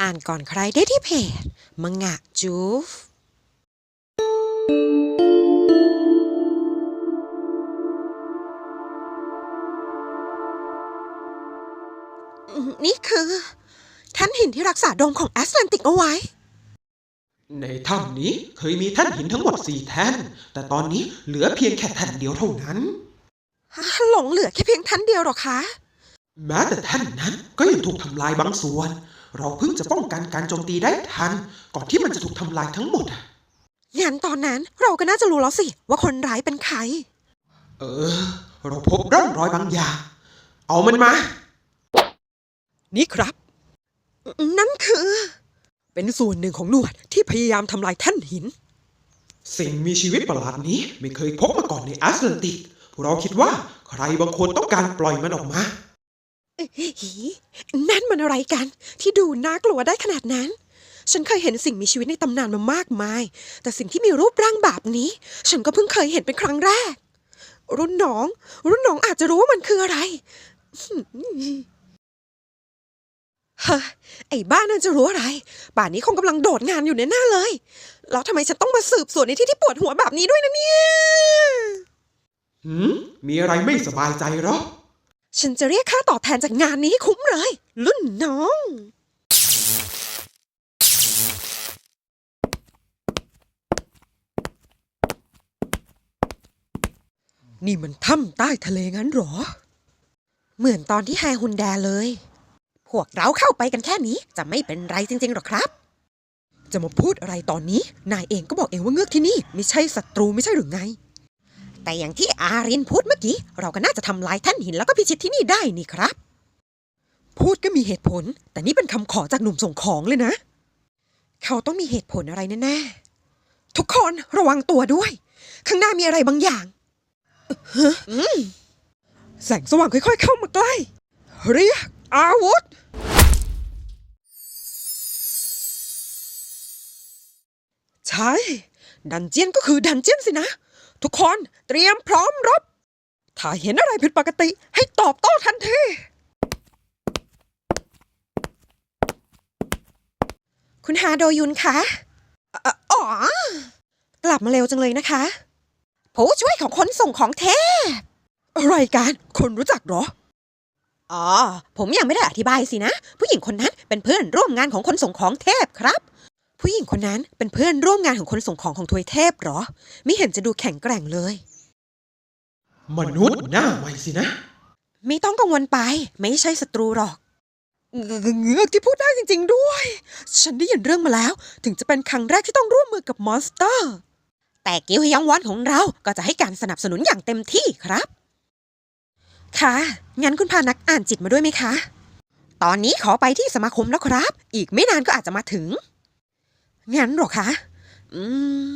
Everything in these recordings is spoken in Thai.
อ่านก่อนใครได้ที่เพจมังงะจูฟนี่คือ ท่านหินที่รักษาโดมของแอสแลนติกเอาไว้ ในถ้ำนี้เคยมีแท่านหินทั้งหมดสี่แท่น แต่ตอนนี้เหลือเพียงแค่แท่นเดียวเท่านั้น หลงเหลือแค่เพียงท่านเดียวหรอคะ แม้แต่แท่นนั้นก็ยังถูกทำลายบางส่วน เราเพิ่งจะป้องกันการโจมตีได้ทัน ก่อนที่มันจะถูกทำลายทั้งหมดอะงั้นตอนนั้นเราก็น่าจะรู้แล้วสิ ว่าคนร้ายเป็นใคร เออ เราพบร่องรอยบางอย่าง เอามันมา นี่ครับ นั่นคือ เป็นส่วนหนึ่งของหนวดที่พยายามทำลายแท่านหิน สิ่งมีชีวิตประหลาดนี้ ไม่เคยพบมาก่อนในแอตแลนติก เราคิดว่าใครบางคนต้องการปล่อยมันออกมาหี นั่นมันอะไรกัน ที่ดูน่ากลัวได้ขนาดนั้น ฉันเคยเห็นสิ่งมีชีวิตในตำนานมามากมาย แต่สิ่งที่มีรูปร่างแบบนี้ ฉันก็เพิ่งเคยเห็นเป็นครั้งแรก รุ่นน้อง รุ่นน้องอาจจะรู้ว่ามันคืออะไรเฮ้ยไอ้บ้านนั่นจะรู้อะไร ป่านนี้คงกำลังโดดงานอยู่แน่ๆเลย แล้วทำไมฉันต้องมาสืบสวนในที่ที่ปวดหัวแบบนี้ด้วยนะเนี่ยมมีอะไรไม่สบายใจหรอ ฉันจะเรียกค่าตอบแทนจากงานนี้ให้คุ้มเลย รุ่นน้อง นี่มันถ้ำใต้ทะเลงั้นเหรอ เหมือนตอนที่แฮฮุนแดเลย พวกเราเข้าไปกันแค่นี้จะไม่เป็นไรจริงๆหรอกครับ จะมาพูดอะไรตอนนี้ นายเองก็บอกเองว่าเงือกที่นี่ ไม่ใช่ศัตรูไม่ใช่หรือไง แต่อย่างที่อารินพูดเมื่อกี้ เราก็น่าจะทำลายแท่านหินแล้วก็พิชิตที่นี่ได้นี่ครับ พูดก็มีเหตุผล แต่นี่เป็นคำขอจากหนุ่มส่งของเลยนะ เขาต้องมีเหตุผลอะไรแน่ๆทุกคนระวังตัวด้วย ข้างหน้ามีอะไรบางอย่างฮะอืมแสงสว่างค่อยๆ เข้ามาใกล้ เรียกอาวุธ ใช่ ดันเจียนก็คือดันเจียนสินะ ทุกคนเตรียมพร้อมรบ ถ้าเห็นอะไรผิดปกติ ให้ตอบโต้ทันที คุณฮาโดยุนคะอ่ออ๋อ กลับมาเร็วจังเลยนะคะ ผู้ช่วยของคนส่งของเทพ อะไรกัน คนรู้จักเหรอ อ๋อ ผมยังไม่ได้อธิบายสินะ ผู้หญิงคนนั้นเป็นเพื่อนร่วมงานของคนส่งของเทพครับ ผู้หญิงคนนั้นเป็นเพื่อนร่วมงานของคนส่งของของทวยเทพเหรอ ไม่เห็นจะดูแข็งแกร่งเลย มนุษย์หน้าใหม่สินะ ไม่ต้องกังวลไป ไม่ใช่ศัตรูหรอกเงเงือกที่พูดได้จริง ๆ ด้วย ฉันได้ยินเรื่องมาแล้ว ถึงจะเป็นครั้งแรกที่ต้องร่วมมือกับมอนสเตอร์ แต่กิวฮยองวอนของเราก็จะให้การสนับสนุนอย่างเต็มที่ครับ ค่ะ งั้นคุณพานักอ่านจิตมาด้วยไหมคะ ตอนนี้ขอไปที่สมาคมแล้วครับ อีกไม่นานก็อาจจะมาถึง งั้นหรอคะ อืม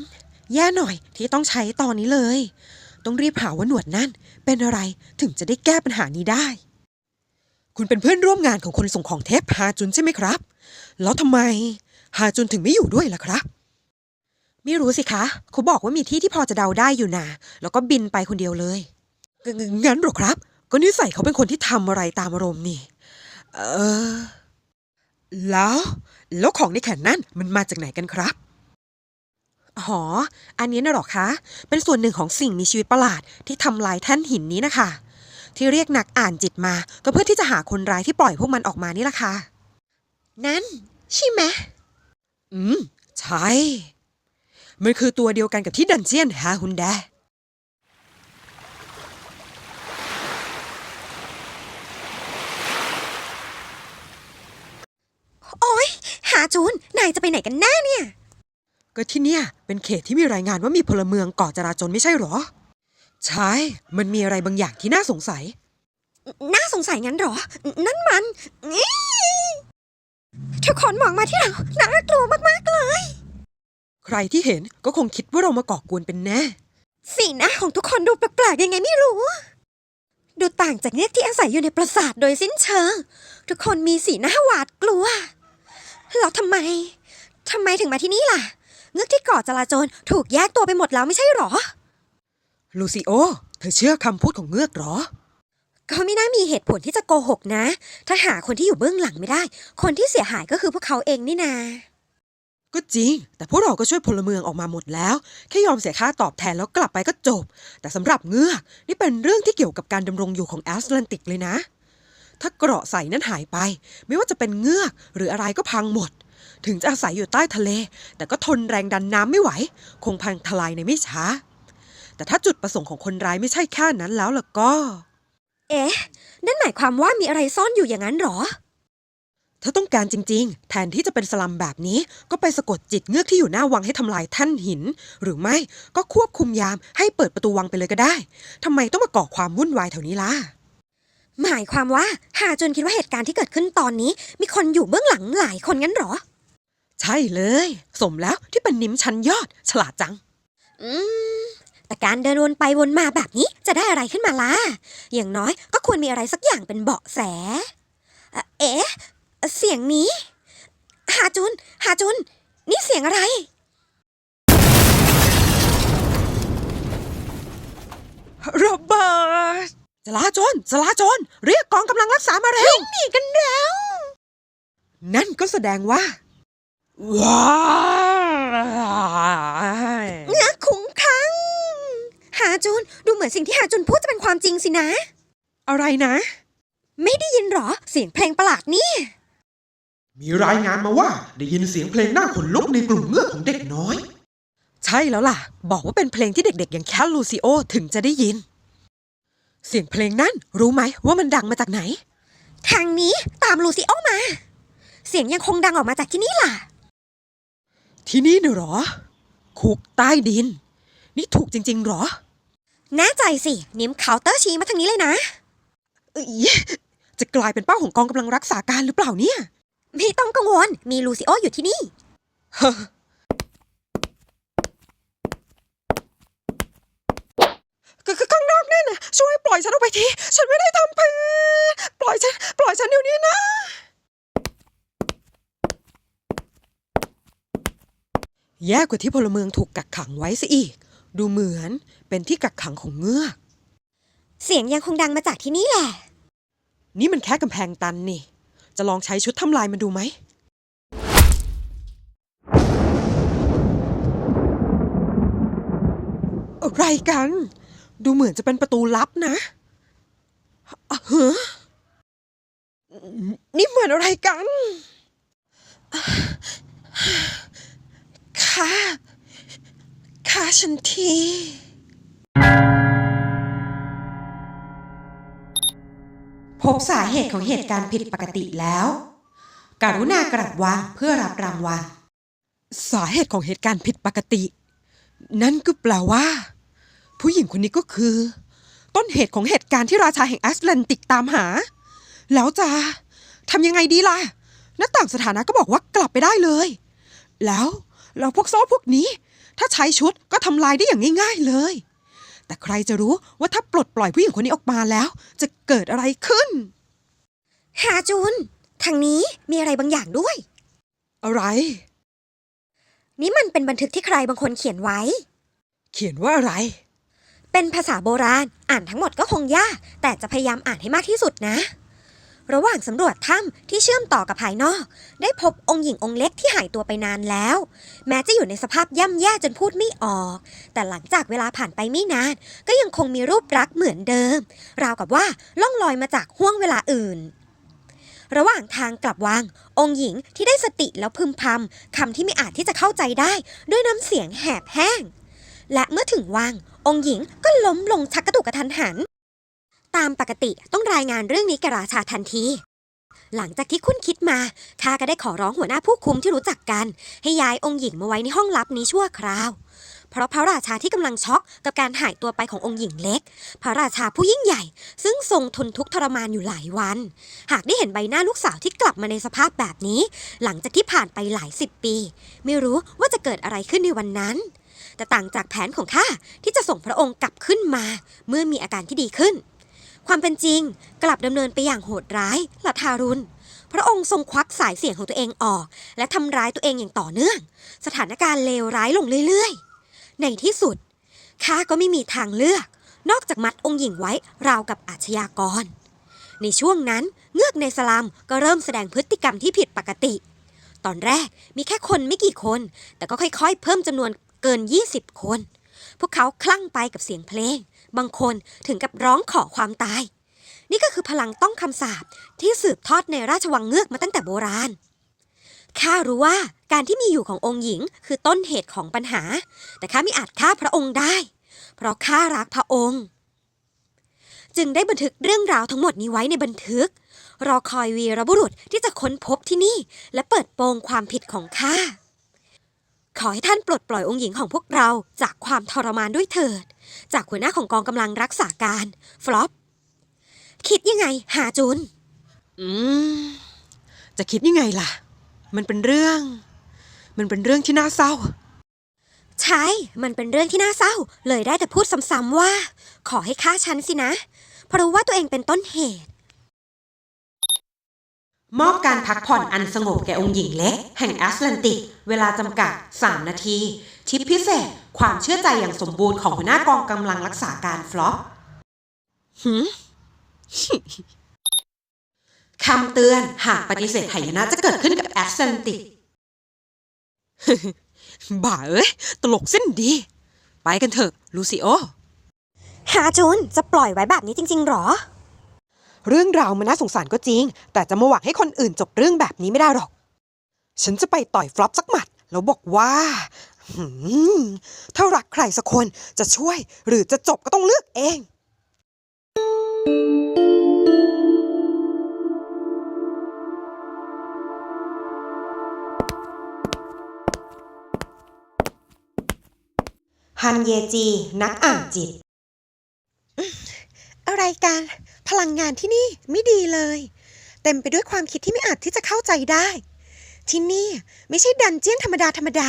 แย่หน่อยที่ต้องใช้ตอนนี้เลย ต้องรีบหาว่าหนวดนั่น เป็นอะไรถึงจะได้แก้ปัญหานี้ได้ คุณเป็นเพื่อนร่วมงานของคนส่งของเทพฮาจุนใช่ไหมครับ แล้วทำไมฮาจุนถึงไม่อยู่ด้วยล่ะครับ ไม่รู้สิคะ เขาบอกว่ามีที่ที่พอจะเดาได้อยู่นะแล้วก็บินไปคนเดียวเลยงั้นหรอครับ ก็นิสัยเขาเป็นคนที่ทำอะไรตามอารมณ์นี่ เออ แล้ว แล้วของในแขนนั่นมันมาจากไหนกันครับอ๋ออันนี้น่ะหรอคะ เป็นส่วนหนึ่งของสิ่งมีชีวิตประหลาดที่ทำลายแท่นหินนี้นะคะ ที่เรียกนักอ่านจิตมา ก็เพื่อที่จะหาคนร้ายที่ปล่อยพวกมันออกมานี่แหละค่ะ นั่นใช่ไหม อืม ใช่ มันคือตัวเดียวกันกับที่ดันเจียนฮาฮุนแด โอ๊ย หาจูน นายจะไปไหนกันแน่เนี่ย ก็ที่เนี่ย เป็นเขตที่มีรายงานว่ามีพลเมืองก่อจราจนไม่ใช่เหรอ ใช่ มันมีอะไรบางอย่างที่น่าสงสัย น่าสงสัยงั้นเหรอ นั่นมันนี่ทุกคนมองมาที่เราน่ากลัวมากๆเลย ใครที่เห็นก็คงคิดว่าเรามาก่อกวนเป็นแน่ สีหน้าของทุกคนดูแปลกๆยังไงไม่รู้ ดูต่างจากเงือกที่อาศัยอยู่ในปราสาทโดยสิ้นเชิง ทุกคนมีสีหน้าหวาดกลัว แล้วทำไมทำไมถึงมาที่นี่ล่ะ เงือกที่ก่อจราจรถูกแยกตัวไปหมดแล้วไม่ใช่เหรอ ลูซิโอ เธอเชื่อคำพูดของเงือกเหรอ ก็ไม่น่ามีเหตุผลที่จะโกหกนะ ถ้าหาคนที่อยู่เบื้องหลังไม่ได้ คนที่เสียหายก็คือพวกเขาเองนี่นา ก็จริง แต่พวกเราก็ช่วยพลเมืองออกมาหมดแล้ว แค่ยอมเสียค่าตอบแทนแล้วกลับไปก็จบ แต่สำหรับเงือกนี่เป็นเรื่องที่เกี่ยวกับการดำรงอยู่ของแอตแลนติกเลยนะ ถ้าเกราะใสนั้นหายไป ไม่ว่าจะเป็นเงือกหรืออะไรก็พังหมด ถึงจะอาศัยอยู่ใต้ทะเล แต่ก็ทนแรงดันน้ำไม่ไหว คงพังทลายในไม่ช้า แต่ถ้าจุดประสงค์ของคนร้ายไม่ใช่แค่นั้นแล้วล่ะก็ เอ๊ะ นั่นหมายความว่ามีอะไรซ่อนอยู่อย่างนั้นเหรอถ้าต้องการจริง ๆ แทนที่จะเป็นสลัมแบบนี้ ก็ไปสะกดจิตเงือกที่อยู่หน้าวังให้ทำลายแท่านหิน หรือไม่ก็ควบคุมยามให้เปิดประตูวังไปเลยก็ได้ทำไมต้องมาก่อความวุ่นวายแถวนี้ล่ะ หมายความว่าหาจนคิดว่าเหตุการณ์ที่เกิดขึ้นตอนนี้ มีคนอยู่เบื้องหลังหลายคนงั้นเหรอ ใช่เลย สมแล้วที่เป็นนิ้มชั้นยอด ฉลาดจัง อืม แต่การเดินวนไปวนมาแบบนี้จะได้อะไรขึ้นมาล่ะ อย่างน้อยก็ควรมีอะไรสักอย่างเป็นเบาะแส เอ่อเอ๊ะ เสียงนี้หาจุนหาจุน นี่เสียงอะไรระเบิดจ ลาจรจลาจรเรียกกองกำลังรักษามาเร็วหนีกันแล้ว นั่นก็แสดงว่า ว้ายเงือกคุ้งครั้ง หาจุนดูเหมือนสิ่งที่หาจุนพูดจะเป็นความจริงสินะ อะไรนะ ไม่ได้ยินเหรอ เสียงเพลงประหลาดนี่ มีรายงานมาว่าได้ยินเสียงเพลงหน้าขนลุกในกลุ่มเงือกของเด็กน้อย ใช่แล้วล่ะ บอกว่าเป็นเพลงที่เด็กๆ อย่างแคทลูซิโอถึงจะได้ยิน เสียงเพลงนั้นรู้ไหมว่ามันดังมาจากไหน ทางนี้ตามลูซิโอมา เสียงยังคงดังออกมาจากที่นี่ล่ะ ที่นี่น่ะเหรอ คุกใต้ดิน นี่ถูกจริงๆเหรอ แน่ใจสิ นิ้มเคาน์เตอร์ชี้มาทางนี้เลยนะเอ้ยจะกลายเป็นเป้าของกองกำลังรักษาการหรือเปล่าเนี่ย ไม่ต้องกังวล มีลูซิโออยู่ที่นี่ เฮ้อก็ก็ข้างนอกนั่นน่ะ ช่วยปล่อยฉันออกไปที ฉันไม่ได้ทำผิดปล่อยฉัน ปล่อยฉันเดี๋ยวนี้นะ แย่กว่าที่พลเมืองถูกกักขังไว้ซะอีก ดูเหมือนเป็นที่กักขังของเงือก เสียงยังคงดังมาจากที่นี่แหละ นี่มันแค่กำแพงตันนี่ จะลองใช้ชุดทำลายมันดูไหมอะไรกัน ดูเหมือนจะเป็นประตูลับนะอะเฮ้อนี่เหมือนอะไรกัน ค่าค่าฉันทีพบสาเหตุของเหตุการณ์ผิดปกติแล้ว กรุณากลับวางเพื่อรับรางวัล สาเหตุของเหตุการณ์ผิดปกติ นั่นก็แปลว่า ผู้หญิงคนนี้ก็คือ ต้นเหตุของเหตุการณ์ที่ราชาแห่งแอตแลนติกตามหา แล้วจะทำยังไงดีล่ะหน้าต่างสถานะก็บอกว่ากลับไปได้เลย แล้วแล้วพวกโซ่พวกนี้ ถ้าใช้ชุดก็ทำลายได้อย่างง่าย ๆเลย แต่ใครจะรู้ว่าถ้าปลดปล่อยผู้หญิงคนนี้ออกมาแล้ว จะเกิดอะไรขึ้น หาจุนทางนี้มีอะไรบางอย่างด้วย อะไร นี่มันเป็นบันทึกที่ใครบางคนเขียนไว้ เขียนว่าอะไร เป็นภาษาโบราณอ่านทั้งหมดก็คงยาก แต่จะพยายามอ่านให้มากที่สุดนะ ระหว่างสำรวจถ้ำที่เชื่อมต่อกับภายนอก ได้พบองค์หญิงองค์เล็กที่หายตัวไปนานแล้ว แม้จะอยู่ในสภาพย่ำแย่จนพูดไม่ออก แต่หลังจากเวลาผ่านไปไม่นาน ก็ยังคงมีรูปรักษณ์เหมือนเดิม ราวกับว่าล่องลอยมาจากห้วงเวลาอื่นระหว่างทางกลับวัง องค์หญิงที่ได้สติแล้วพึมพำคำที่ไม่อาจที่จะเข้าใจได้ ด้วยน้ำเสียงแหบแห้ง และเมื่อถึงวังองค์หญิงก็ล้มลงชักกระตุกกระทันหัน ตามปกติต้องรายงานเรื่องนี้แกราชาทันที หลังจากที่คุณคิดมาข้าก็ได้ขอร้องหัวหน้าผู้คุมที่รู้จักกัน ให้ย้ายองค์หญิงมาไว้ในห้องลับนี้ชั่วคราว เพราะพระราชาที่กำลังช็อกกับการหายตัวไปขององค์หญิงเล็ก พระราชาผู้ยิ่งใหญ่ ซึ่งทรงทนทุกข์ทรมานอยู่หลายวัน หากได้เห็นใบหน้าลูกสาวที่กลับมาในสภาพแบบนี้ หลังจากที่ผ่านไปหลายสิบปี ไม่รู้ว่าจะเกิดอะไรขึ้นในวันนั้น แต่ต่างจากแผนของข้าที่จะส่งพระองค์กลับขึ้นมา เมื่อมีอาการที่ดีขึ้น ความเป็นจริงกลับดำเนินไปอย่างโหดร้ายและทารุณพระองค์ทรงควักสายเสียงของตัวเองออก และทำร้ายตัวเองอย่างต่อเนื่อง สถานการณ์เลวร้ายลงเรื่อยๆ ในที่สุดข้าก็ไม่มีทางเลือก นอกจากมัดองค์หญิงไว้ราวกับอาชญากร ในช่วงนั้นเงือกในสลัมก็เริ่มแสดงพฤติกรรมที่ผิดปกติ ตอนแรกมีแค่คนไม่กี่คน แต่ก็ค่อยๆ เพิ่มจำนวน เกิน 20 คน พวกเขาคลั่งไปกับเสียงเพลง บางคนถึงกับร้องขอความตาย นี่ก็คือพลังต้องคำสาปที่สืบทอดในราชวังเงือกมาตั้งแต่โบราณข้ารู้ว่าการที่มีอยู่ขององค์หญิงคือต้นเหตุของปัญหา แต่ข้าไม่อาจฆ่าพระองค์ได้ เพราะข้ารักพระองค์ จึงได้บันทึกเรื่องราวทั้งหมดนี้ไว้ในบันทึก รอคอยวีรบุรุษที่จะค้นพบที่นี่ และเปิดโปงความผิดของข้า ขอให้ท่านปลดปล่อยองค์หญิงของพวกเราจากความทรมานด้วยเถิด จากหัวหน้าของกองกำลังรักษาการฟลอปคิดยังไง หาจุน อืม จะคิดยังไงล่ะ มันเป็นเรื่อง มันเป็นเรื่องที่น่าเศร้า ใช่ มันเป็นเรื่องที่น่าเศร้า เลยได้แต่พูดซ้ำๆว่า ขอให้ฆ่าฉันสินะ เพราะรู้ว่าตัวเองเป็นต้นเหตุ มอบการพักผ่อนอันสงบแก่องค์หญิงเล็ก แห่งแอตแลนติก เวลาจำกัด 3 นาที ทิปพิเศษ ความเชื่อใจอย่างสมบูรณ์ของหัวหน้ากองกำลังรักษาการฟลอปหืมคำเตือนหากปฏิเสธหายนะจะเกิดขึ้นกับแอตแลนติกบ้าเอ้ย ตลกเส้นดี ไปกันเถอะ ลูซิโอหาจุนจะปล่อยไว้แบบนี้จริง ๆ หรอ เรื่องราวมันน่าสงสารก็จริง แต่จะมาหวังให้คนอื่นจบเรื่องแบบนี้ไม่ได้หรอก ฉันจะไปต่อยฟลอปสักหมัด แล้วบอกว่าถ้ารักใครสักคนจะช่วยหรือจะจบก็ต้องเลือกเอง ฮันเยจี นักอ่านจิต อะไรกัน พลังงานที่นี่ไม่ดีเลย เต็มไปด้วยความคิดที่ไม่อาจที่จะเข้าใจได้ ที่นี่ไม่ใช่ดันเจียนธรรมดาธรรมดา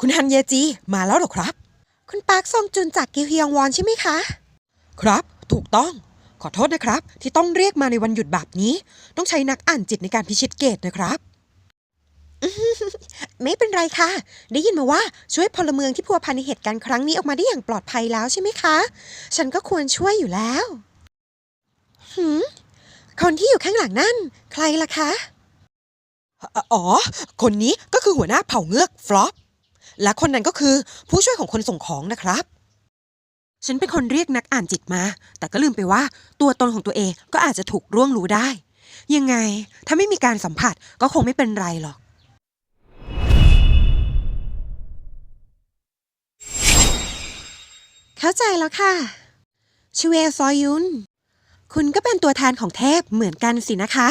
คุณฮันเยจีมาแล้วหรอครับ คุณปาร์คซองจุนจากกิวฮยองวอนใช่ไหมคะ ครับ ถูกต้อง ขอโทษนะครับ ที่ต้องเรียกมาในวันหยุดแบบนี้ ต้องใช้นักอ่านจิตในการพิชิตเกตนะครับ ไม่เป็นไรค่ะ ได้ยินมาว่าช่วยพลเมืองที่พัวพันในเหตุการณ์ครั้งนี้ออกมาได้อย่างปลอดภัยแล้วใช่ไหมคะ ฉันก็ควรช่วยอยู่แล้ว หืม คนที่อยู่ข้างหลังนั่น ใครล่ะคะ อ๋อ คนนี้ก็คือหัวหน้าเผ่าเงือกฟลอป และคนนั้นก็คือผู้ช่วยของคนส่งของนะครับ ฉันเป็นคนเรียกนักอ่านจิตมา แต่ก็ลืมไปว่า ตัวตนของตัวเองก็อาจจะถูกร่วงรู้ได้ ยังไง ถ้าไม่มีการสัมผัสก็คงไม่เป็นไรหรอก เข้าใจแล้วค่ะชเวซอยุน คุณก็เป็นตัวแทนของเทพเหมือนกันสินะคะ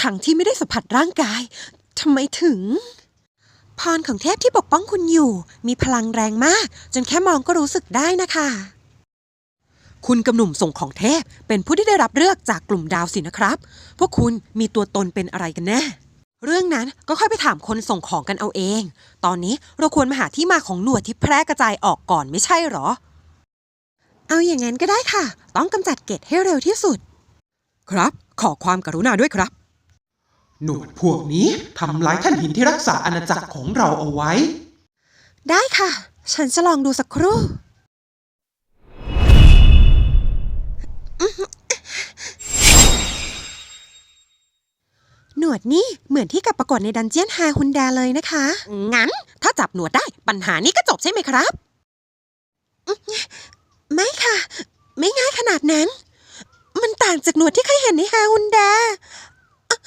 ทั้งที่ไม่ได้สัมผัสร่างกายทำไมถึง พรของเทพที่ปกป้องคุณอยู่ มีพลังแรงมาก จนแค่มองก็รู้สึกได้นะคะ คุณกำหนุ่มส่งของเทพเป็นผู้ที่ได้รับเลือกจากกลุ่มดาวสินะครับ พวกคุณมีตัวตนเป็นอะไรกันแน่ เรื่องนั้นก็ค่อยไปถามคนส่งของกันเอาเอง ตอนนี้เราควรมาหาที่มาของหนวดที่แพร่กระจายออกก่อนไม่ใช่หรอ เอาอย่างนั้นก็ได้ค่ะ ต้องกำจัดเกตให้เร็วที่สุด ครับ ขอความกรุณาด้วยครับ หนวดพวกนี้ทำลายท่านหินที่รักษาอาณาจักรของเราเอาไว้ ได้ค่ะ ฉันจะลองดูสักครู่ นวดนี่เหมือนที่กับปรากฏในดันเจียนฮาฮุนแดเลยนะคะ งั้น ถ้าจับหนวดได้ปัญหานี้ก็จบใช่ไหมครับ ไม่ค่ะ ไม่ง่ายขนาดนั้น มันต่างจากหนวดที่เคยเห็นในฮาฮุนแดอะ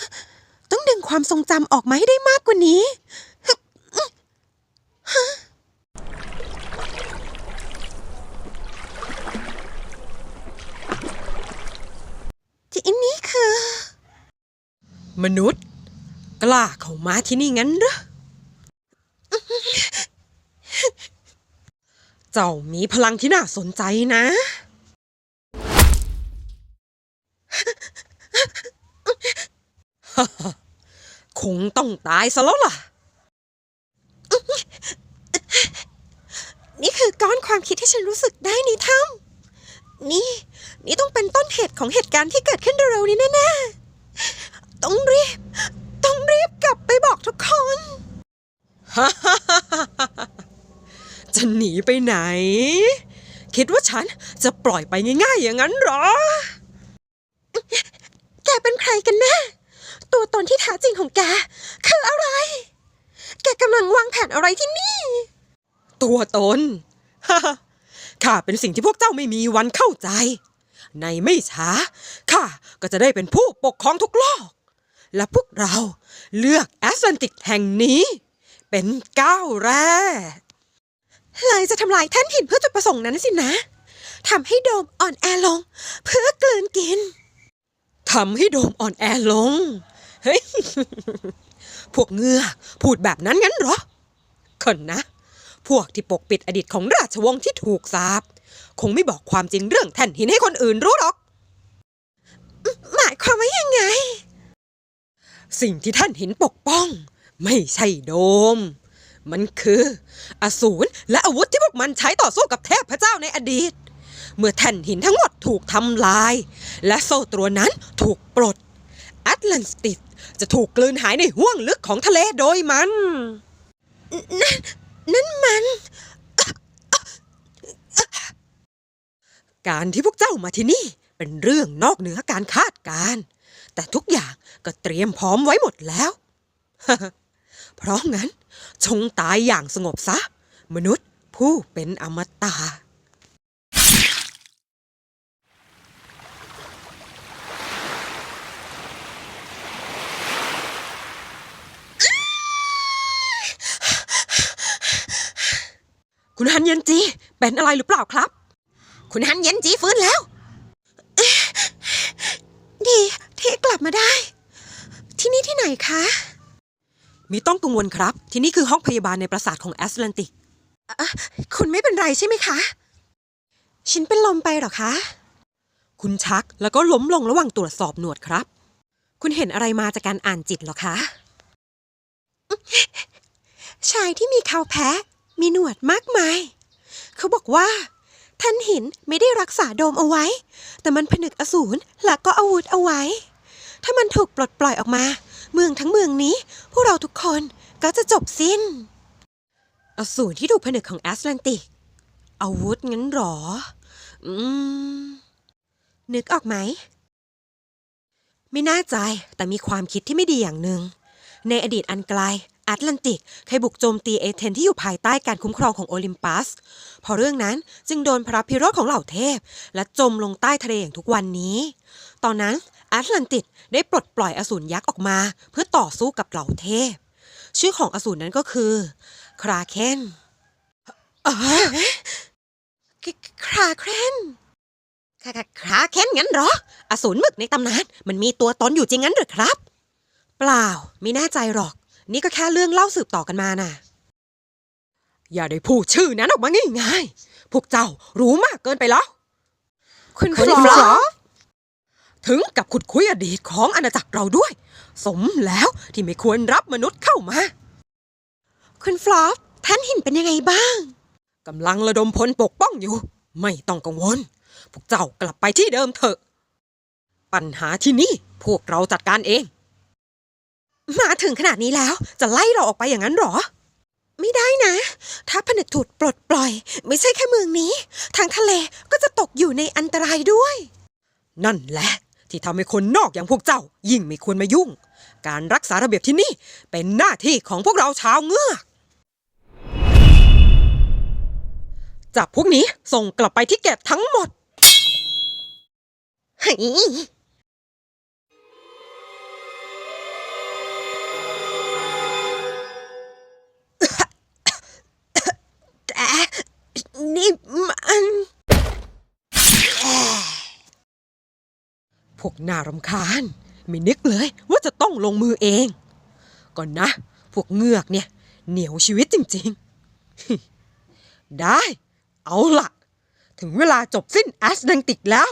ต้องดึงความทรงจำออกมาให้ได้มากกว่านี้ที่นี่คือ มนุษย์ กล้าเข้ามาที่นี่งั้นหรอเจ้ามีพลังที่น่าสนใจนะ คงต้องตายซะแล้วล่ะ นี่คือก้อนความคิดที่ฉันรู้สึกได้ในถ้ำนี่ นี่ต้องเป็นต้นเหตุของเหตุการณ์ที่เกิดขึ้นเร็วๆนี้แน่ๆ ต้องรีบ ต้องรีบกลับไปบอกทุกคนจจะหนีไปไหน คิดว่าฉันจะปล่อยไปง่ายๆอย่างนั้นหรอ แกเป็นใครกันแน่ ตัวตนที่แท้จริงของแก คืออะไร แกกำลังวางแผนอะไรที่นี่ ตัวตนข้าเป็นสิ่งที่พวกเจ้าไม่มีวันเข้าใจ ในไม่ช้าข้าก็จะได้เป็นผู้ปกครองทุกโลก และพวกเราเลือกแอตแลนติกแห่งนี้ เป็นก้าวแรกเลยจะทำลายแท่นหินเพื่อจุดประสงค์นั้นสินะทำให้โดมอ่อนแอลง เพื่อกลืนกินทำให้โดมอ่อนแอลง เฮ้ย พวกเงือกพูดแบบนั้นงั้นเหรอคนนะ พวกที่ปกปิดอดีตของราชวงศ์ที่ถูกสาปคงไม่บอกความจริงเรื่องแท่นหินให้คนอื่นรู้หรอก หมายความว่ายังไง สิ่งที่ท่านหินปกป้อง ไม่ใช่โดม มันคืออสูรและอาวุธที่พวกมันใช้ต่อสู้กับเทพเจ้าในอดีต เมื่อแท่นหินทั้งหมดถูกทำลาย และโซ่ตรวนนั้นถูกปลดแอตแลนติสจะถูกกลืนหายในห้วงลึกของทะเลโดยมัน นั่นมัน การที่พวกเจ้ามาที่นี่เป็นเรื่องนอกเหนือการคาดการณ์ แต่ทุกอย่างก็เตรียมพร้อมไว้หมดแล้ว เพราะงั้น จงตายอย่างสงบซะ มนุษย์ผู้เป็นอมตะคุณฮันเย็นจี เป็นอะไรหรือเปล่าครับ คุณฮันเย็นจีฟื้นแล้ว ดีที่กลับมาได้ ที่นี่ที่ไหนคะ มีต้องกังวลครับ ที่นี่คือห้องพยาบาลในปราสาทของแอตแลนติกคุณไม่เป็นไรใช่ไหมคะ ฉันเป็นลมไปเหรอคะ คุณชักแล้วก็ล้มลงระหว่างตรวจสอบหนวดครับ คุณเห็นอะไรมาจากการอ่านจิตเหรอคะ ชายที่มีเขาแพ้ มีหนวดมากมาย เขาบอกว่า ท่านหินไม่ได้รักษาโดมเอาไว้ แต่มันผนึกอสูรและก็อาวุธเอาไว้ ถ้ามันถูกปลดปล่อยออกมา เมืองทั้งเมืองนี้ พวกเราทุกคนก็จะจบสิ้น อสูรที่ถูกผนึกของแอตแลนติก อาวุธงั้นหรอ อืม นึกออกไหม ไม่น่าใจแต่มีความคิดที่ไม่ดีอย่างหนึ่ง ในอดีตอันไกลแอตแลนติกเคยบุกโจมตีเอเธนที่อยู่ภายใต้การคุ้มครองของโอลิมปัส พอเรื่องนั้นจึงโดนพระพิโรธของเหล่าเทพ และจมลงใต้ทะเลอย่างทุกวันนี้ ตอนนั้น แอตแลนติสได้ปลดปล่อยอสูรยักษ์ออกมา เพื่อต่อสู้กับเหล่าเทพ ชื่อของอสูรนั้นก็คือ คราเคนเอ่อคราเคนคราคราเคนงั้นเหรอ อสูรหมึกในตำนานมันมีตัวตนอยู่จริงงั้นหรือครับ เปล่า ไม่แน่ใจหรอก นี่ก็แค่เรื่องเล่าสืบต่อกันมาน่ะ อย่าได้พูดชื่อนั้นออกมาง่ายๆ พวกเจ้ารู้มากเกินไปแล้ว คุณคุณฟฟลลออ ถึงกับขุดคุยอดีตของอาณาจักรเราด้วย สมแล้วที่ไม่ควรรับมนุษย์เข้ามา คุณฟลอปท่านหินเป็นยังไงบ้างกำลังระดมพลปกป้องอยู่ ไม่ต้องกังวล พวกเจ้ากลับไปที่เดิมเถอะ ปัญหาที่นี่พวกเราจัดการเอง มาถึงขนาดนี้แล้วจะไล่เราออกไปอย่างนั้นหรอ ไม่ได้นะ ถ้าผนึกถูกปลดปล่อย ไม่ใช่แค่เมืองนี้ ทางทะเลก็จะตกอยู่ในอันตรายด้วย นั่นแหละ ที่ทำให้คนนอกอย่างพวกเจ้า ยิ่งไม่ควรมายุ่ง การรักษาระเบียบที่นี่เป็นหน้าที่ของพวกเราชาวเงือกจับพวกนี้ส่งกลับไปที่เก็บทั้งหมดฮ้ยแต่นี่มัน พวกน่ารำคาญ ไม่นึกเลยว่าจะต้องลงมือเอง ก่อนนะ พวกเงือกเนี่ย เหนียวชีวิตจริง ๆ ได้ เอาล่ะ ถึงเวลาจบสิ้นแอสแลนติกแล้ว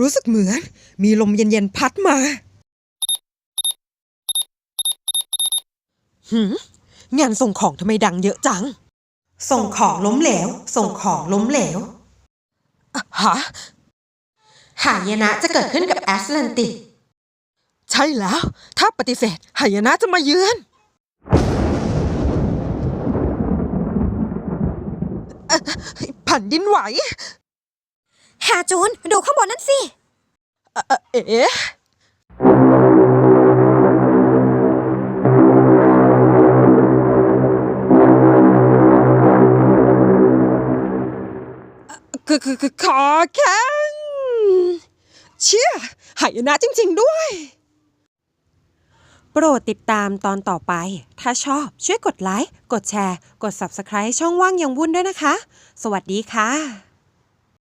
รู้สึกเหมือน มีลมเย็นๆพัดมา หืมงานส่งของทำไมดังเยอะจัง ส่งของล้มเหลว ส่งของล้มเหลวอะฮะหายนะจะเกิดขึ้นกับแอสแลนติก ใช่แล้ว ถ้าปฏิเสธหายนะจะมาเยือนเอ่อแผ่นดินไหว แฮจูน ดูข้างบนนั่นสิ เอ่อเอ๊ะคือคือคือขอแข่งเชี่ยหายนะจริง ๆ ด้วย โปรดติดตามตอนต่อไป ถ้าชอบช่วยกดไลค์ กดแชร์ กด Subscribe ช่องว่างยังวุ่นด้วยนะคะ สวัสดีค่ะ